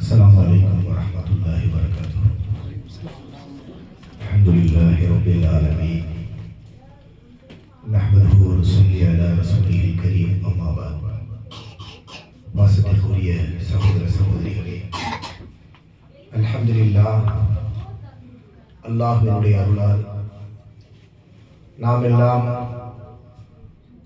السلام عليكم ورحمة الله وبركاته الحمد لله رب العالمين نحمده ونصلي على رسوله الكريم أما بعد வாசத்திற்குரிய சகோதர சகோதரிகளே அல்ஹம்துலில்லா அல்லாஹ்வினுடைய அருளால் நாம் எல்லாம்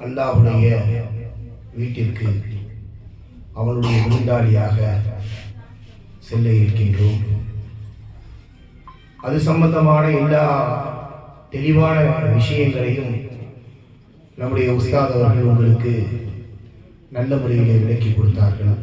அல்லாஹ்வுடைய வீட்டிற்கு அவனுடைய விருந்தாளியாக செல்ல இருக்கின்றோம். அது சம்பந்தமான எல்லா தெளிவான விஷயங்களையும் நம்முடைய உஸ்தாத் அவர்கள் உங்களுக்கு நல்ல முறையில் விளக்கி கொடுத்தார்கள்.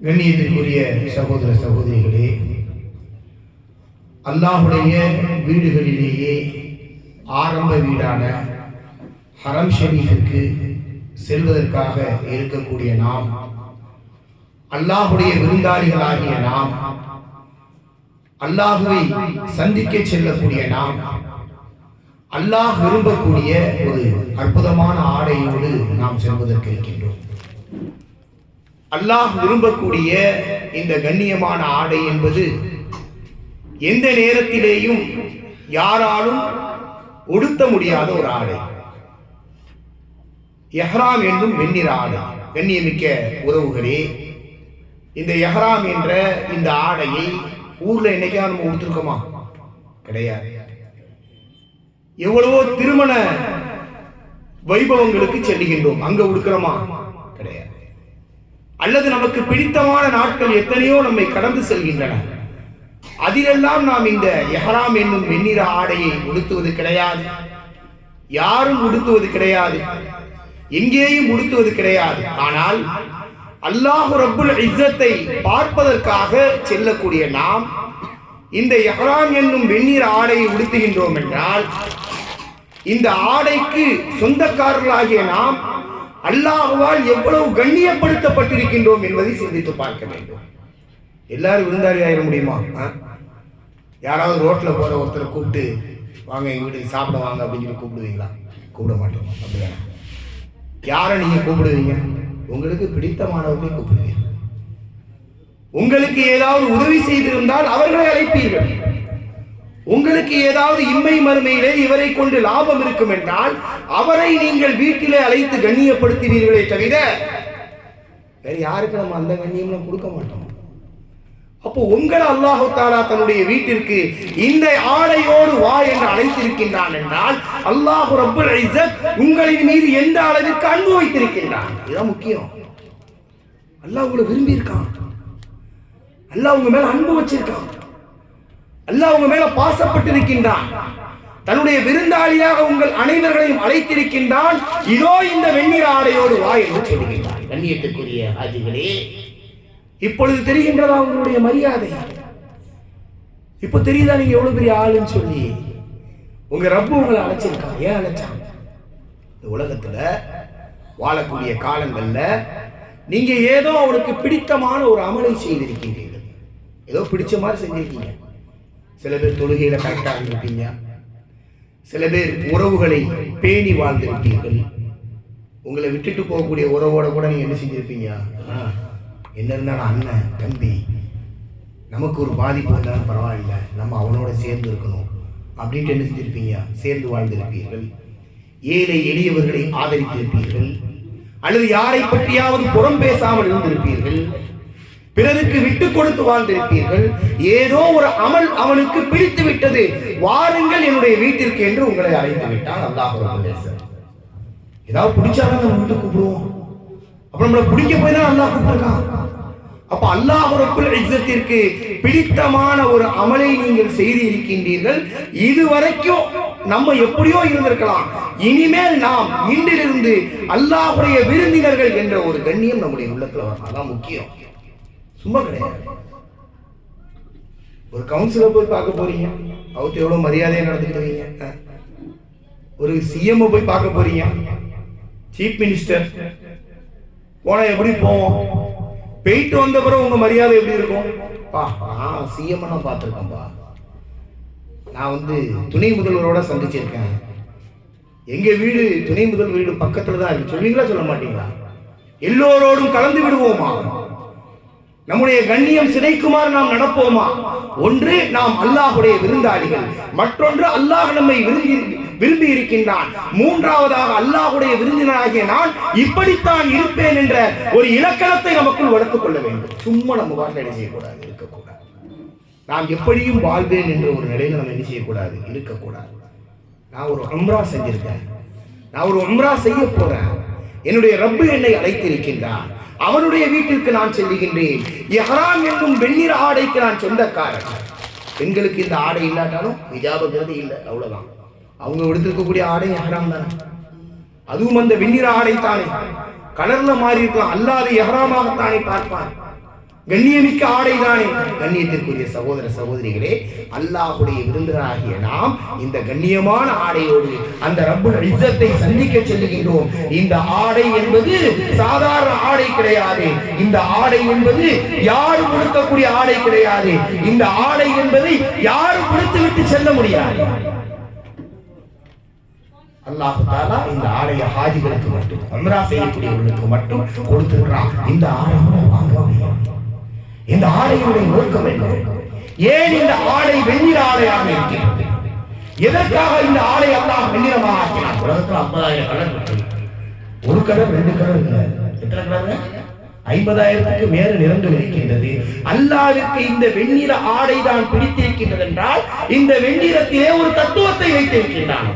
கண்ணியத்திற்குரிய சகோதர சகோதரிகளே அல்லாஹுடைய வீடுகளிலேயே ஆரம்ப வீடான ஹரம் ஷரீஃபுக்கு செல்வதற்காக இருக்கக்கூடிய நாம். அல்லாஹுடைய விருந்தாளிகளாகிய நாம். அல்லாஹுவை சந்திக்க செல்லக்கூடிய நாம். அல்லாஹ் விரும்பக்கூடிய ஒரு அற்புதமான ஆடையோடு நாம் செல்வதற்கு இருக்கின்றோம். அல்லாஹ் விரும்பக்கூடிய இந்த கண்ணியமான ஆடை என்பது எந்த நேரத்திலேயும் யாராலும் ஒடுத்த முடியாத ஒரு ஆடை. எஹ்ராம் என்றும் வெண்ணிற ஆடை கண்ணியமிக்க உறவுகளே இந்த எஹ்ராம் என்ற இந்த ஆடையை ஊர்ல என்னைக்கா நம்ம உடுத்திருக்கோமா? கிடையாது. எவ்வளவோ திருமண வைபவங்களுக்கு செல்லுகின்றோம். அங்க உடுக்கிறோமா? கிடையாது. அல்லது நமக்கு பிடித்தமான நாட்கள் எத்தனையோ நம்மை கடந்து செல்கின்றன. அதிலெல்லாம் நாம் இந்த எஹராம் என்னும் வெண்ணிற ஆடையை உடுத்துவது கிடையாது. யாரும் உடுத்துவது கிடையாது. எங்கேயும் உடுத்துவது கிடையாது. ஆனால் அல்லாஹு ரப்புல் இஸ்ஸத்தை பார்ப்பதற்காக செல்லக்கூடிய நாம் இந்த எஹ்ராம் என்னும் வெந்நீர் ஆடையை உடுத்துகின்றோம் என்றால் இந்த ஆடைக்கு சொந்தக்காரர்களாகிய நாம் அல்லாஹுவால் எவ்வளவு கண்ணியப்படுத்தப்பட்டிருக்கின்றோம் என்பதை சிந்தித்து பார்க்க வேண்டும். எல்லாரும் விருந்தாளி ஆயிட முடியுமா? யாராவது ரோட்டில் போகிற ஒருத்தரை கூப்பிட்டு வாங்க எங்க வீட்டுக்கு சாப்பிட வாங்க அப்படின்னு சொல்லி கூப்பிடுவீங்களா? கூப்பிட மாட்டோம்? அப்படியா யாரை நீங்க கூப்பிடுவீங்க? உங்களுக்கு பிடித்தமானவர்களை கூப்பிடுவீங்க. உங்களுக்கு ஏதாவது உதவி செய்திருந்தால் அவர்களை அழைப்பீர்கள். உங்களுக்கு ஏதாவது இம்மை மறுமையிலே இவரை கொண்டு லாபம் இருக்கும் என்றால் அவரை நீங்கள் வீட்டிலே அழைத்து கண்ணியப்படுத்துவீர்களே தவிர வேற யாருக்கு நம்ம அந்த கண்ணியம் கொடுக்க மாட்டோம்? அப்போ உங்களை அல்லாஹு தாலா தன்னுடைய வீட்டிற்கு இந்த ஆடையோடு வா என்று அழைத்திருக்கின்றான் என்றால் அல்லாஹு ரப்புல் ஐசத் உங்களின் மீது எந்த அளவிற்கு அன்பு வைத்திருக்கின்றான்? இதுதான் முக்கியம். அல்லாஹ் உங்களை விரும்பி இருக்கான் அல்லாஹ் உங்க மேல அன்பு வச்சிருக்கான். அல்லாஹ் உங்க மேல பாசப்பட்டிருக்கின்றான். தன்னுடைய விருந்தாளியாக உங்கள் அனைவர்களையும் அழைத்திருக்கின்றான். இதோ இந்த வெண்ணிற ஆடையோடு வா என்று சொல்லுகின்றான். கண்ணியத்துக்குரிய ஆதிகளே இப்பொழுது தெரிகின்றதா உங்களுடைய மரியாதை? இப்ப தெரியுதா நீங்க எவ்வளவு பெரிய ஆளுன்னு சொல்லி? உங்க ரப்பு உங்களை அழைச்சிருக்கான் ஏன் அழைச்சான் இந்த உலகத்துல வாழக்கூடிய காலங்கள்ல நீங்க ஏதோ அவனுக்கு பிடித்தமான ஒரு அமலை செய்திருக்கின்றீர்கள் ஏதோ பிடிச்ச மாதிரி செஞ்சிருக்கீங்க. சில பேர் தொழுகையில கரெக்டாக இருந்திருப்பீங்க. சில பேர் உறவுகளை பேணி வாழ்ந்திருப்பீர்கள். உங்களை விட்டுட்டு போகக்கூடிய உறவோட கூட நீங்க என்ன செஞ்சிருப்பீங்க? ஆ, என்ன இருந்தாலும் அண்ணன் தம்பி நமக்கு ஒரு பாதிப்பு வந்தாலும் பரவாயில்ல. நம்ம அவனோட சேர்ந்து இருக்கணும். அப்படின்ட்டு என்ன செஞ்சிருப்பீங்க? சேர்ந்து வாழ்ந்திருப்பீர்கள். ஏழை எளியவர்களை ஆதரித்திருப்பீர்கள். அல்லது யாரை பற்றியாவது புறம் பேசாமல் இருந்திருப்பீர்கள். பிறருக்கு விட்டு கொடுத்து வாழ்ந்திருப்பீர்கள். ஏதோ ஒரு அமல் அவனுக்கு பிடித்து விட்டது. வாருங்கள் என்னுடைய வீட்டிற்கு என்று உங்களை அழைத்து விட்டான் அல்லாஹ் ஏதாவது பிடிச்சாலும் நம்ம வீட்டுக்கு கூப்பிடுவோம். அப்ப நம்மளை பிடிக்க போய் தான் நல்லா கூப்பிட்டுருக்கான். அப்ப அல்லாஹ் ரப்புல் இஸ்ஸத்திற்கு பிடித்தமான ஒரு அமலை நீங்கள் செய்து இருக்கின்றீர்கள் இதுவரைக்கும் நம்ம எப்படியோ இருந்திருக்கலாம். இனிமேல் நாம் இன்றிலிருந்து அல்லாஹுடைய விருந்தினர்கள் என்ற ஒரு கண்ணியம் நம்முடைய உள்ளத்துல வரலாம் அதான் முக்கியம். சும்மா கிடையாது. ஒரு கவுன்சிலர் போய் பார்க்க போறீங்க. அவர்கிட்ட எவ்வளவு மரியாதையை நடந்துக்கிடுவீங்க ஒரு சிஎம் போய் பார்க்க போறீங்க. சீஃப் மினிஸ்டர் போனா எப்படி போவோம்? போயிட்டு வந்த பிறகு உங்க மரியாதை எப்படி இருக்கும்? பா நான் சிஎம் நான் நான் வந்து துணை முதல்வரோட சந்திச்சிருக்கேன். எங்க வீடு துணை முதல் வீடு பக்கத்துல தான் இருக்கு. சொல்லுவீங்களா சொல்ல மாட்டீங்களா? எல்லோரோடும் கலந்து விடுவோமா? நம்முடைய கண்ணியம் சிதைக்குமாறு நாம் நடப்போமா? ஒன்று நாம் அல்லாஹுடைய விருந்தாளிகள். மற்றொன்று அல்லாஹ் நம்மை விருந்தி விரும்பி இருக்கின்றான் மூன்றாவதாக அல்லாஹுடைய விருந்தினராகிய நான் இப்படித்தான் இருப்பேன் என்ற ஒரு இலக்கணத்தை நமக்குள் வளர்த்துக் கொள்ள வேண்டும். சும்மா நம்ம வாழ்க்கை என்ன செய்யக்கூடாது? இருக்கக்கூடாது. நாம் எப்படியும் வாழ்வேன் என்ற ஒரு நிலையில நம்ம என்ன செய்யக்கூடாது? இருக்கக்கூடாது. நான் ஒரு அம்ரா செஞ்சிருக்கேன். நான் ஒரு உம்ரா செய்ய போறேன். என்னுடைய ரப்பு என்னை அழைத்திருக்கின்றான் அவனுடைய வீட்டிற்கு நான் செல்லுகின்றேன். எஹராம் என்னும் வெண்ணிற ஆடைக்கு நான் சொந்தக்காரன். பெண்களுக்கு இந்த ஆடை இல்லாட்டாலும் விஜாபகிறது இல்லை. அவ்வளவுதான். அவங்க எடுத்திருக்கக்கூடிய ஆடை எஹராம் தானே? அதுவும் அந்த வெண்ணிற ஆடை தானே. கலர்ல மாறி இருக்கலாம். அல்லாத எஹராமாகத்தானே பார்ப்பான். கண்ணியமிக்க ஆடைதானே கண்ணியத்திற்குரிய சகோதர சகோதரிகளே அல்லாஹுடைய விருந்தராகிய நாம் இந்த கண்ணியமான ஆடையோடு அந்த ரப்புல் இஜத்தை சந்திக்க செல்லுகின்றோம். இந்த ஆடை என்பது சாதாரண ஆடை கிடையாது. இந்த ஆடை என்பது யாரும் கொடுக்கக்கூடிய ஆடை கிடையாது. இந்த ஆடை என்பதை யாரும் கொடுத்து விட்டு செல்ல முடியாது. அல்லாஹு தாலா இந்த ஆடைய ஹாஜிகளுக்கு மட்டும் அம்ரா செய்யக்கூடியவர்களுக்கு மட்டும் கொடுத்திருக்கிறான் இந்த ஆடை வாங்க இந்த ஆடையுடைய நோக்கம் என்ன? ஏன் இந்த ஆடை வெண்ணிற ஆடையாக இருக்கிறது எதற்காக இந்த ஆடை அல்லாஹ் வெண்ணிறமாக ஆக்கினான்? உலகத்தில் ஐம்பதாயிரம் கலர் ஒரு கலர் ரெண்டு கலர் இல்லை. எத்தனை கலர் ஐம்பதாயிரத்துக்கு மேல நிறங்கள் இருக்கின்றது. அல்லாவிற்கு இந்த வெண்ணிற ஆடை தான் பிடித்திருக்கின்றது என்றால் இந்த வெண்ணிறத்திலே ஒரு தத்துவத்தை வைத்திருக்கின்றான்.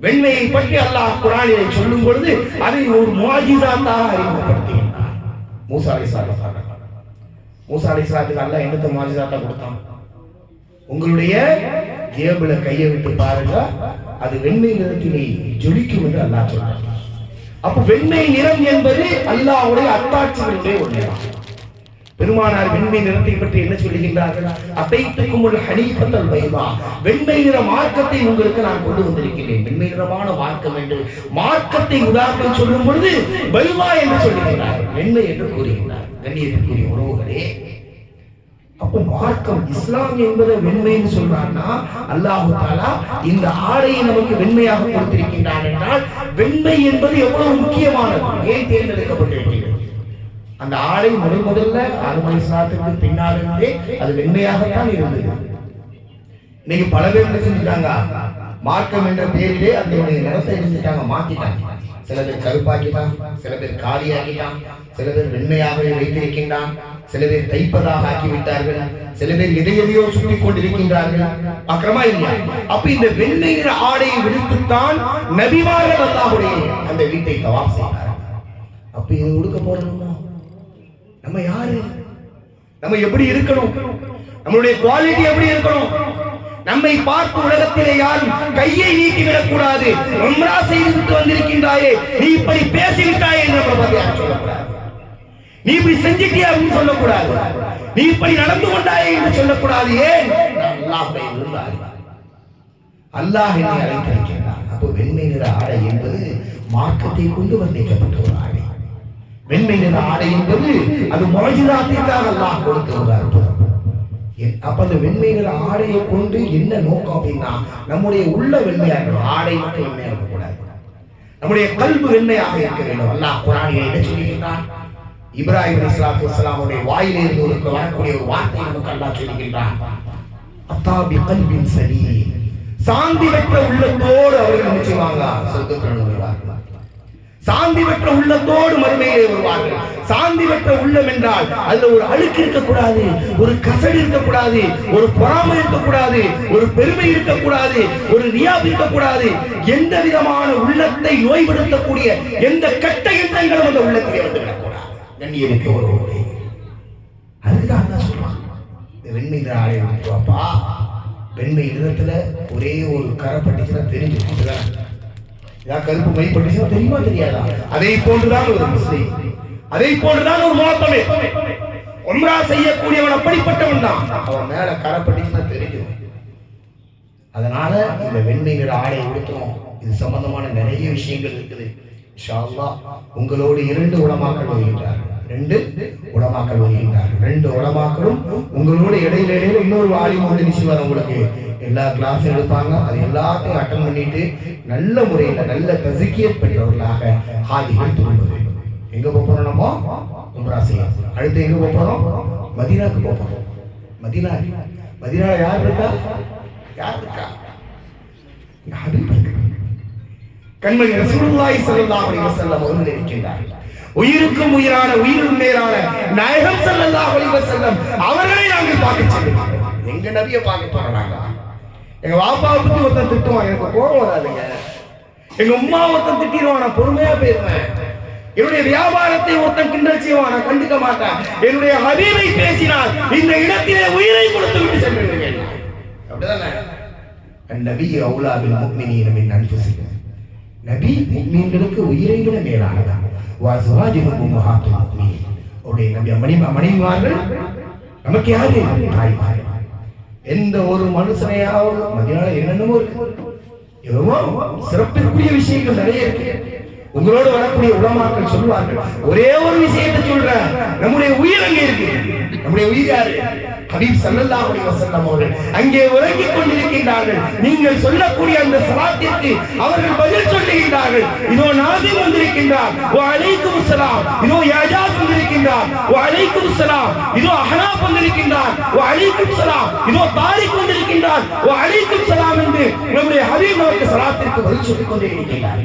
வெண்மையை பற்றி அல்லாஹ் குரானிலே சொல்லும் பொழுது அதை ஒரு முவாஜிசாத்தாக அறிமுகப்படுத்துகின்றார் மூசா அலைஹிஸ்ஸலாம் மூசா அலைஹிஸ்ஸலாத்துக்கு அல்லாஹ் என்னத்தை முவாஜிசாத்தா கொடுத்தான்? உங்களுடைய கேபிள கையை விட்டு பாருங்க அது வெண்மை நிறத்திலே ஜொலிக்கும் என்று அல்லாஹ் சொல்றான். அப்ப வெண்மை நிறம் என்பது அல்லாஹ்வுடைய அத்தாட்சிகளுடைய ஒன்று பெருமானார் வெண்மை நிறத்தை பற்றி என்ன சொல்லுகின்றார்கள்? அத்தைத்துக்கும் ஒரு ஹனீபத்தல் பைமா வெண்மை நிற மார்க்கத்தை உங்களுக்கு நான் கொண்டு வந்திருக்கிறேன். வெண்மை நிறமான மார்க்கம் என்று மார்க்கத்தை உதாரணம் சொல்லும் பொழுது பைமா என்று சொல்லுகின்றார். வெண்மை என்று கூறுகின்றார். கண்ணியத்திற்குரிய உறவுகளே அப்போ மார்க்கம் இஸ்லாம் என்பதை வெண்மைன்னு சொல்றான்னா அல்லாஹு தாலா இந்த ஆடையை நமக்கு வெண்மையாக கொடுத்திருக்கின்றான் என்றால் வெண்மை என்பது எவ்வளவு முக்கியமானது? ஏன் தேர்ந்தெடுக்கப்பட்டிருக்கிறது? அந்த ஆடை முதல் முதல்ல ஆறுமணி சாத்துக்கு பின்னால் இருந்தே அது வெண்மையாகத்தான் இருந்தது. இன்னைக்கு பல பேர் என்ன செஞ்சுட்டாங்க? மார்க்கம் என்ற பேரிலே அதனுடைய நிறத்தை என்ன செஞ்சுட்டாங்க? மாத்திட்டாங்க. சில பேர் கருப்பாக்கிட்டான் சில பேர் காலியாக்கிட்டான் சில பேர் வெண்மையாகவே வைத்திருக்கின்றான் சில பேர் தைப்பதாக ஆக்கிவிட்டார்கள் சில பேர் எதையதையோ கொண்டிருக்கின்றார்கள். அக்கிரமா இல்லையா? அப்ப இந்த வெண்மை நிற ஆடையை விடுத்துத்தான் நபிமார்கள் அல்லாஹுடைய அந்த வீட்டை தவாப் செய்தார்கள். அப்ப இது உடுக்க போறோமா நம்ம யாரு? நம்ம எப்படி இருக்கணும்? நம்மளுடைய குவாலிட்டி எப்படி இருக்கணும்? நம்மை பார்த்து உலகத்திலே யாரும் கையை நீட்டி விடக்கூடாது? உம்ரா செய்துவிட்டு வந்திருக்கின்றாயே. நீ இப்படி பேசிவிட்டாயே என்று நீ இப்படி செஞ்சிட்டியா அப்படின்னு சொல்லக்கூடாது. நீ இப்படி நடந்து கொண்டாயே என்று சொல்லக்கூடாது. ஏன்? நான் அல்லாஹ் என்னை அழைத்திருக்கின்றான் அப்போ வெண்மை நிற ஆடை என்பது மாற்றத்தை கொண்டு வந்திக்கப்பட்ட ஒரு ஆடை. வெண்மை நிற ஆடை என்பது அது முறையிலாத்திற்காக எல்லாம் கொடுத்த அப்ப அந்த வெண்மை நிற ஆடையை கொண்டு என்ன நோக்கம் அப்படின்னா நம்முடைய உள்ள வெண்மையா இருக்கணும் ஆடை மட்டும் வெண்மையா இருக்கக்கூடாது. நம்முடைய கல்வி வெண்மையாக இருக்க வேண்டும். அல்லாஹ் குரானியை என்ன சொல்லுகின்றான்? இப்ராஹிம் இஸ்லாத்து இஸ்லாமுடைய வாயிலே இருந்து ஒரு வரக்கூடிய ஒரு வார்த்தை நமக்கு அல்லாஹ் சொல்லுகின்றான். அத்தாபி கல்வின் சரி சாந்தி பெற்ற உள்ளத்தோடு அவர்கள் நினைச்சுவாங்க செய்வாங்க? சொர்க்கத்தில் சாந்தி பெற்ற உள்ளத்தோடு மறுமையிலே வருவார்கள் சாந்தி பெற்ற உள்ளம் என்றால் அதுல ஒரு அழுக்கு இருக்கக்கூடாது ஒரு கசடு இருக்கக்கூடாது ஒரு பொறாமை இருக்கக்கூடாது ஒரு பெருமை இருக்கக்கூடாது ஒரு ரியாப் இருக்கக்கூடாது. எந்த விதமான உள்ளத்தை நோய்படுத்தக்கூடிய எந்த கட்ட எண்ணங்களும் அந்த உள்ளத்திலே வந்து விடக்கூடாது கண்ணியமிக்க ஒரு உரை. அதுதான் அல்லாஹ் சொல்றான். இந்த வெண்மை நிற வாப்பா வெண்மை நிறத்துல ஒரே ஒரு கரை பட்டுச்சுன்னா தெரிஞ்சு ஏதாவது கருப்பு மை பட்டுச்சுன்னா தெரியுமா தெரியாதா? அதை போன்றுதான் ஒரு முஸ்லீம். அதை போன்றுதான் ஒரு மாத்தமே உம்ரா செய்யக்கூடியவன் அப்படிப்பட்டவன் தான். அவன் மேல கரை தெரியும். அதனால இந்த வெண்மை நிற ஆடை உடுத்தணும். இது சம்பந்தமான நிறைய விஷயங்கள் இருக்குது. இன்ஷா உங்களோடு இரண்டு உடமாக்கள் வருகின்றார்கள். ரெண்டு உடமாக்கள் வருகின்றார்கள். ரெண்டு உடமாக்களும் உங்களோட இடையில இடையில இன்னொரு ஆலிம் வந்து நிச்சயம் உங்களுக்கு எல்லா கிளாஸும் எடுப்பாங்க. அது எல்லாத்தையும் அட்டன் பண்ணிட்டு நல்ல முறையில் நல்ல தசிக்கியத் பெற்றவர்களாக ஹாஜிகள் திரும்ப எங்கே போகிறோம் போக நம்ம? உம்ரா அடுத்து எங்கே போக மதினாக்கு போகிறோம் போக மதினா யார் இருக்கா? யார் இருக்கா? ஹபீப் கண்மணி ரசூலுல்லாஹி ஸல்லல்லாஹு அலைஹி வஸல்லம் அவர்கள் இருக்கின்றார்கள். உயிருக்கும் உயிரான உயிரும் மேலான நாயகம் ஸல்லல்லாஹு அலைஹி வஸல்லம் அவர்களை நாங்கள் பார்க்க செல்லுவோம் எங்க நபியை பார்க்க போறோம் நாங்கள் எங்க வாப்பாவை பத்தி ஒருத்தன் திட்டுவான். எனக்கு கோபம் வராதுங்க. எங்க உம்மா ஒருத்தன் திட்டிடுவான். நான் பொறுமையா போயிருவேன். என்னுடைய வியாபாரத்தை ஒருத்தன் கிண்டல் செய்வான். நான் கண்டுக்க மாட்டேன். என்னுடைய ஹபீபை பேசினால் இந்த இடத்திலே உயிரை கொடுத்து விட்டு சென்று விடுவேன் அப்படிதானே நபி அவுலாவில் முக்மினி முக்மினீன மின் செய்யும் நபி முக்மீன்களுக்கு உயிரை விட மேலானதான் வாசுவாஜிஹும் உம்மஹாத்துல் முக்மினீன் அவருடைய நபி மணி மணிமார்கள் நமக்கு யாரு? தாய்மார் எந்த ஒரு மனுஷனையாவது மதியால என்னென்னமோ இருக்கு. எவ்வளோ சிறப்பிற்குரிய விஷயங்கள் நிறைய இருக்கு. உங்களோடு வரக்கூடிய உடமாக்கள் சொல்லுவார்கள் ஒரே ஒரு விஷயத்தை சொல்றேன் நம்முடைய உயிர் அங்கே இருக்கு. நம்முடைய உயிர் யாரு? ஹபீப் ஸல்லல்லாஹு அலைஹி வஸல்லம் அவர்கள் அங்கே உறங்கிக் சொல்லுகின்றார்கள். நீங்கள் சொல்லக்கூடிய அந்த சலாத்திற்கு அவர்கள் பதில் சொல்லுகின்றார்கள். இதோ நாசிம் வந்திருக்கின்றார். ஓ அலைக்கும் சலாம். இதோ யாஜாஸ் வந்திருக்கின்றார். ஓ அலைக்கும் சலாம். இதோ அஹ்னாப் வந்திருக்கின்றார். ஓ அலைக்கும் சலாம். இதோ தாரிக் வந்திருக்கின்றார். ஓ அலைக்கும் சலாம் என்று நம்முடைய ஹபீப் நமக்கு சலாத்திற்கு பதில் சொல்லிக் கொண்டே இருக்கின்றார்.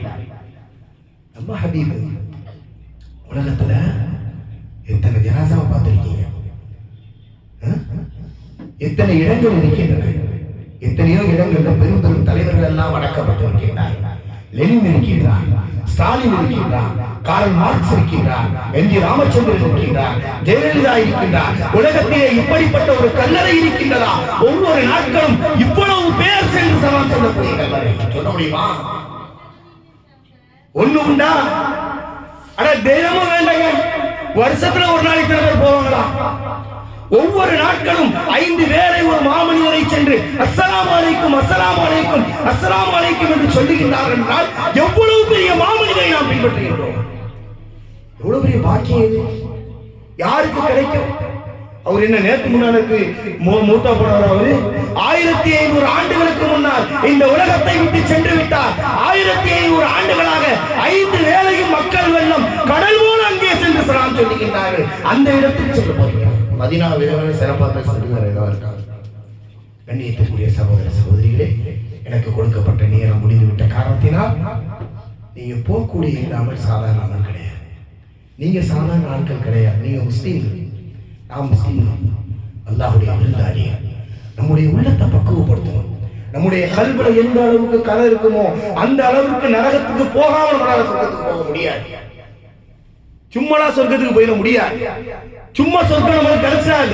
நம்ம ஹபீப் உலகத்துல எத்தனை ஜனாசாவை பார்த்திருக்கீங்க? எத்தனை இடங்கள் இருக்கின்றன? எத்தனையோ இடங்கள்ல பெரும் பெரும் தலைவர்கள் எல்லாம் வணக்கப்பட்டு இருக்கின்றார் லெனின் இருக்கின்றார் ஸ்டாலின் இருக்கின்றார் கார்ல் மார்க்ஸ் இருக்கின்றார் எம் ஜி ராமச்சந்திரன் இருக்கின்றார் ஜெயலலிதா இருக்கின்றார். உலகத்திலே இப்படிப்பட்ட ஒரு கல்லறை இருக்கின்றதா? ஒவ்வொரு நாட்களும் இவ்வளவு பேர் சென்று சலாம் சொல்லக்கூடிய கல்லறை சொல்ல முடியுமா? ஒண்ணு உண்டா? ஆனா தினமும் வேண்டாங்க. வருஷத்துல ஒரு நாளைக்கு இத்தனை போவாங்களா? ஒவ்வொரு நாட்களும் ஐந்து பேரை ஒரு மாமனிதரை சென்று அஸ்லாம் அலைக்கும் அஸ்லாம் அலைக்கும் அஸ்லாம் அலைக்கும் என்று சொல்லுகின்றார்கள் என்றால் எவ்வளவு பெரிய மாமனிதரை நாம் பின்பற்றுகின்றோம்? எவ்வளவு பெரிய பாக்கியம் இது? யாருக்கு கிடைக்கும்? அவர் என்ன நேத்து முன்னாளுக்கு மூத்தா போனார் அவரு? ஆயிரத்தி ஐநூறு ஆண்டுகளுக்கு முன்னால் இந்த உலகத்தை விட்டு சென்று விட்டார். ஆயிரத்தி ஐநூறு ஆண்டுகளாக ஐந்து வேளையும் மக்கள் வெள்ளம் கடல் போல அங்கே சென்று சலாம் சொல்லுகின்றார்கள். அந்த இடத்துக்கு சொல்ல போகிறார் மதினா விதமான சிறப்பாக பேசுறது வேற இருக்காங்க கண்ணியத்துக்குரிய சகோதர சகோதரிகளே எனக்கு கொடுக்கப்பட்ட நேரம் முடிந்துவிட்ட காரணத்தினால் நீங்க போகக்கூடிய இல்லாமல் சாதாரண ஆள் கிடையாது. நீங்க சாதாரண ஆட்கள் கிடையாது. நீங்க முஸ்லீம்கள் நாம் முஸ்லீம்கள் அல்லாஹுடைய விருந்தாளிகள் நம்முடைய உள்ளத்தை பக்குவப்படுத்தணும். நம்முடைய கல்வில எந்த அளவுக்கு கதை இருக்குமோ அந்த அளவுக்கு நரகத்துக்கு போகாமல் நம்மளால சொர்க்கத்துக்கு போக முடியாது. சும்மாடா சொர்க்கத்துக்கு போயிட முடியாது. சும்மா சொர்க்கம் நமக்கு கிடைச்சாது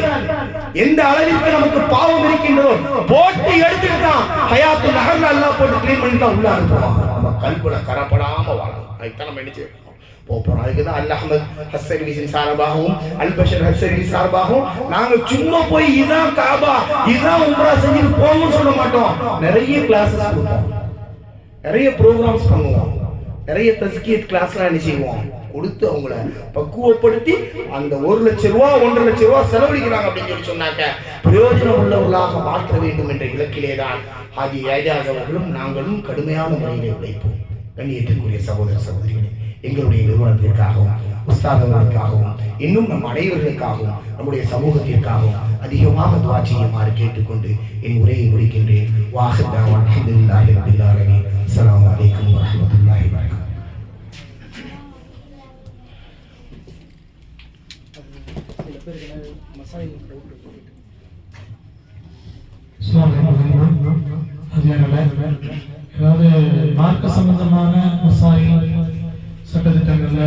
எந்த அளவிற்கு நமக்கு பாவம் இருக்கின்றதோ போட்டு எடுத்துட்டு தான் ஹயாத்து நகர்ல எல்லாம் போட்டு க்ளீன் பண்ணி தான் உள்ள அனுப்புவாங்க நம்ம கல்புல கரப்படாம வாழணும். அதுதான் நம்ம என்ன செய்யணும்? போக போறோம் அதுக்கு தான் அல் அஹமது ஹஸ் சர்வீஸின் சார்பாகவும் அல் பஷர் ஹஸ் சர்வீஸ் சார்பாகவும் நாங்கள் சும்மா போய் இதான் காபா இதான் உம்ரா செஞ்சுட்டு போகணும்னு சொல்ல மாட்டோம். நிறைய கிளாஸஸ் கொடுப்போம். நிறைய ப்ரோக்ராம்ஸ் பண்ணுவோம். நிறைய தஸ்கியத் கிளாஸ்லாம் என்ன செய்வோம்? கொடுத்து அவங்கள பக்குவப்படுத்தி அந்த ஒரு லட்ச ரூபா ஒன்றரை லட்ச ரூபா செலவழிக்கிறாங்க அப்படின்னு சொல்லி சொன்னாக்க பிரயோஜனம் உள்ளவர்களாக மாற்ற வேண்டும் என்ற இலக்கிலே தான் ஹாஜி ஏஜாஸ் அவர்களும் நாங்களும் கடுமையான முறையிலே உழைப்போம். கண்ணியத்திற்குரிய சகோதர சகோதரிகளே எங்களுடைய நிறுவனத்திற்காகவும் உஸ்தாதங்களுக்காகவும் இன்னும் நம் அனைவர்களுக்காகவும் நம்முடைய சமூகத்திற்காகவும் அதிகமாக துவா செய்யுமாறு கேட்டுக்கொண்டு என் உரையை முடிக்கின்றேன். வாஹிதாவான் அஹமதுல்லாஹி ரப்பில் ஆலமீன். அஸ்ஸலாமு அலைக்கும் வரஹ்மத்துல்லாஹி வபரகாத்துஹு. அதாவது மார்க்க சம்பந்தமான மசாயில் சட்டத்திட்டங்கள்ல